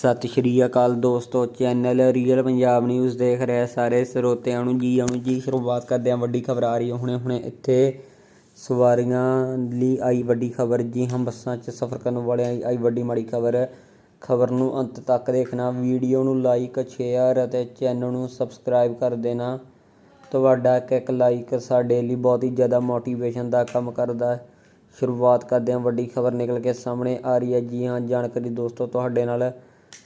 ਸਤਿ ਸ਼੍ਰੀ ਅਕਾਲ ਦੋਸਤੋ, channel real Punjab news ਦੇਖ ਰਹੇ ਸਾਰੇ ਸਰੋਤਿਆਂ ਨੂੰ। ਜੀ ਆਉਣ ਜੀ, ਸ਼ੁਰੂਆਤ ਕਰਦੇ ਹਾਂ ਵੱਡੀ ਖਬਰ ਆ ਰਹੀ ਹੈ। ਹੁਣੇ ਹੁਣੇ ਇੱਥੇ ਸਵਾਰੀਆਂ ਲਈ ਆਈ ਵੱਡੀ ਖਬਰ। ਜੀ ਹਾਂ, ਬੱਸਾਂ 'ਚ ਸਫ਼ਰ ਕਰਨ ਵਾਲਿਆਂ ਲਈ ਆਈ ਵੱਡੀ ਮਾੜੀ ਖਬਰ। ਖਬਰ ਨੂੰ ਅੰਤ ਤੱਕ ਦੇਖਣਾ, ਵੀਡੀਓ ਨੂੰ ਲਾਈਕ ਸ਼ੇਅਰ ਅਤੇ ਚੈਨਲ ਨੂੰ ਸਬਸਕ੍ਰਾਈਬ ਕਰ ਦੇਣਾ। ਤੁਹਾਡਾ ਇੱਕ ਇੱਕ ਲਾਈਕ ਸਾਡੇ ਲਈ ਬਹੁਤ ਹੀ ਜ਼ਿਆਦਾ ਮੋਟੀਵੇਸ਼ਨ ਦਾ ਕੰਮ ਕਰਦਾ ਹੈ। ਸ਼ੁਰੂਆਤ ਕਰਦੇ ਹਾਂ ਵੱਡੀ ਖਬਰ ਨਿਕਲ ਕੇ ਸਾਹਮਣੇ ਆ ਰਹੀ ਹੈ। ਜੀ ਹਾਂ, ਜਾਣਕਾਰੀ ਦੋਸਤੋ, ਤੁਹਾਡੇ ਨਾਲ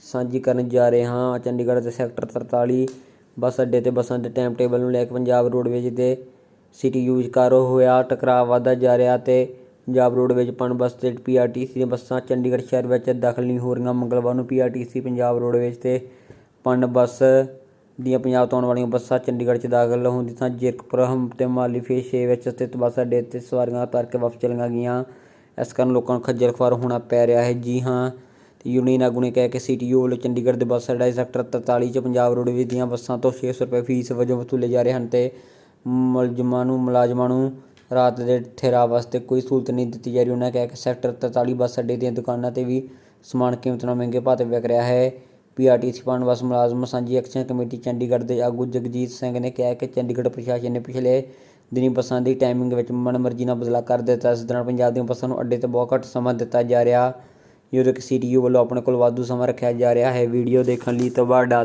ਸਾਂਝੀ ਕਰਨ ਜਾ ਰਹੇ ਹਾਂ। ਚੰਡੀਗੜ੍ਹ ਦੇ ਸੈਕਟਰ 43 ਬੱਸ ਅੱਡੇ ਤੇ ਬੱਸਾਂ ਦੇ ਟਾਈਮ ਟੇਬਲ ਨੂੰ ਲੈ ਕੇ ਪੰਜਾਬ ਰੋਡਵੇਜ਼ ਤੇ ਸਿਟੀ ਯੂਜ਼ ਕਰ ਹੋਇਆ। ਟਕਰਾਅ ਵੱਧਦਾ ਜਾ ਰਿਹਾ ਤੇ ਪੰਜਾਬ ਰੋਡਵੇਜ਼ ਪਣ ਬੱਸ ਤੇ ਪੀਆਰਟੀਸੀ ਦੀਆਂ ਬੱਸਾਂ ਚੰਡੀਗੜ੍ਹ ਸ਼ਹਿਰ ਵਿੱਚ ਦਾਖਲ ਨਹੀਂ ਹੋ ਰਹੀਆਂ। ਮੰਗਲਵਾਰ ਨੂੰ ਪੀਆਰਟੀਸੀ ਪੰਜਾਬ ਰੋਡਵੇਜ਼ ਤੇ ਪਣ ਬੱਸ ਦੀਆਂ ਪੰਜਾਬ ਤੋਂ ਆਉਣ ਵਾਲੀਆਂ ਬੱਸਾਂ ਚੰਡੀਗੜ੍ਹ 'ਚ ਦਾਖਲ ਹੁੰਦੀ ਸਨ ਜੀਰਕਪੁਰ ਹਮ ਤੇ ਮਾਲੀ ਫੇਜ਼ 6 ਵਿੱਚ ਸਥਿਤ ਬੱਸ ਅੱਡੇ ਤੇ ਸਵਾਰੀਆਂ ਉਤਾਰ ਕੇ ਵਾਪਸ ਚਲੀਆਂ ਗਈਆਂ। ਇਸ ਕਾਰਨ ਲੋਕਾਂ ਨੂੰ ਖੱਜਲ ਖੁਆਰ ਹੋਣਾ ਪੈ ਰਿਹਾ ਹੈ। ਜੀ ਹਾਂ ਤੇ ਯੂਨੀਅਨ ਆਗੂ ਨੇ ਕਿਹਾ ਕਿ ਸੀਟੀਓ ਵੱਲੋਂ ਚੰਡੀਗੜ੍ਹ ਦੇ ਬੱਸ ਅੱਡਾ ਸੈਕਟਰ 43 ਚ ਪੰਜਾਬ ਰੋਡਵੇਜ਼ ਦੀਆਂ ਬੱਸਾਂ ਤੋਂ 600 ਰੁਪਏ ਫੀਸ ਵਜੋਂ ਵਸੂਲੇ ਜਾ ਰਹੇ ਹਨ ਤੇ ਮੁਲਜ਼ਮਾਂ ਨੂੰ, ਮੁਲਾਜ਼ਮਾਂ ਨੂੰ ਰਾਤ ਦੇ ਠਹਿਰਾਅ ਵਾਸਤੇ ਕੋਈ ਸਹੂਲਤ ਨਹੀਂ ਦਿੱਤੀ ਜਾ ਰਹੀ। ਉਹਨਾਂ ਕਿਹਾ ਕਿ ਸੈਕਟਰ 43 ਬੱਸ ਅੱਡੇ ਦੀਆਂ ਦੁਕਾਨਾਂ ਤੇ ਵੀ ਸਮਾਨ ਕੀਮਤ ਨਾਲ ਮਹਿੰਗੇ ਭਾਅ ਤੇ ਵਿਕ ਰਿਹਾ ਹੈ। ਪੀਆਰਟੀਸੀ ਪਣ ਬੱਸ ਮੁਲਾਜ਼ਮ ਸਾਂਝੀ ਐਕਸ਼ਨ ਕਮੇਟੀ ਚੰਡੀਗੜ੍ਹ ਦੇ ਆਗੂ ਜਗਜੀਤ ਸਿੰਘ ਨੇ ਕਿਹਾ ਕਿ ਚੰਡੀਗੜ੍ਹ ਪ੍ਰਸ਼ਾਸਨ ਨੇ ਪਿਛਲੇ ਦਿਨੀ ਬੱਸਾਂ ਦੀ ਟਾਈਮਿੰਗ ਵਿੱਚ ਮਨਮਰਜ਼ੀ ਨਾਲ ਬਦਲਾਅ ਕਰ ਦਿੱਤਾ। ਇਸ ਦੌਰਾਨ ਪੰਜਾਬ ਦੀਆਂ ਬੱਸਾਂ ਨੂੰ ਅੱਡੇ ਤੇ ਬਹੁਤ ਘੱਟ ਸਮਾਂ ਦਿੱਤਾ ਜਾ ਰਿਹਾ। ਜਦੋਂ ਸੀਟੀਯੂ ਵੱਲੋਂ ਆਪਣੇ ਕੋਲ ਵਾਧੂ ਸਮਾਂ ਰੱਖਿਆ ਜਾ ਰਿਹਾ ਹੈ। ਵੀਡੀਓ ਦੇਖਣ ਲਈ ਤੁਹਾਡਾ